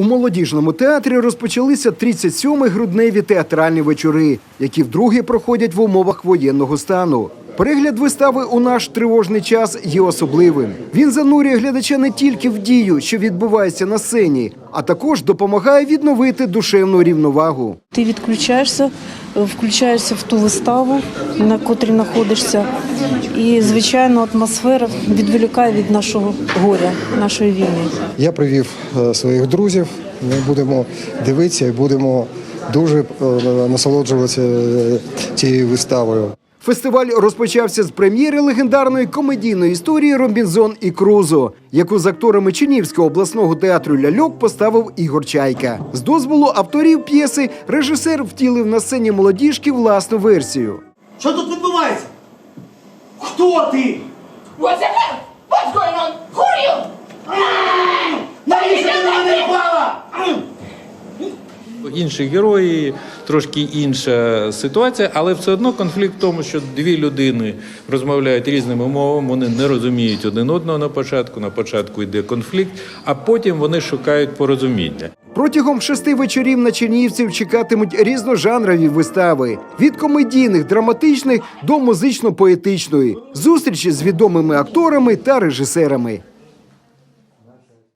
У молодіжному театрі розпочалися 37-й грудневі театральні вечори, які вдруге проходять в умовах воєнного стану. Перегляд вистави у наш тривожний час є особливим. Він занурює глядача не тільки в дію, що відбувається на сцені, а також допомагає відновити душевну рівновагу. Ти відключаєшся, включаєшся в ту виставу, на котрій знаходишся. І, звичайно, атмосфера відволікає від нашого горя, нашої війни. Я привів е, своїх друзів. Ми будемо дивитися і будемо дуже е, насолоджуватися е, цією виставою. Фестиваль розпочався з прем'єри легендарної комедійної історії Робінзон і Крузо, яку з акторами Чинівського обласного театру Ляльок поставив Ігор Чайка. З дозволу авторів п'єси режисер втілив на сцені молодіжки власну версію. Що тут відбувається? Хто ти? What's Інші герої, трошки інша ситуація, але все одно конфлікт в тому, що дві людини розмовляють різними мовами, вони не розуміють один одного на початку. На початку йде конфлікт, а потім вони шукають порозуміння. Протягом шести вечорів на чернігівців чекатимуть різножанрові вистави від комедійних, драматичних до музично-поетичної, зустрічі з відомими акторами та режисерами.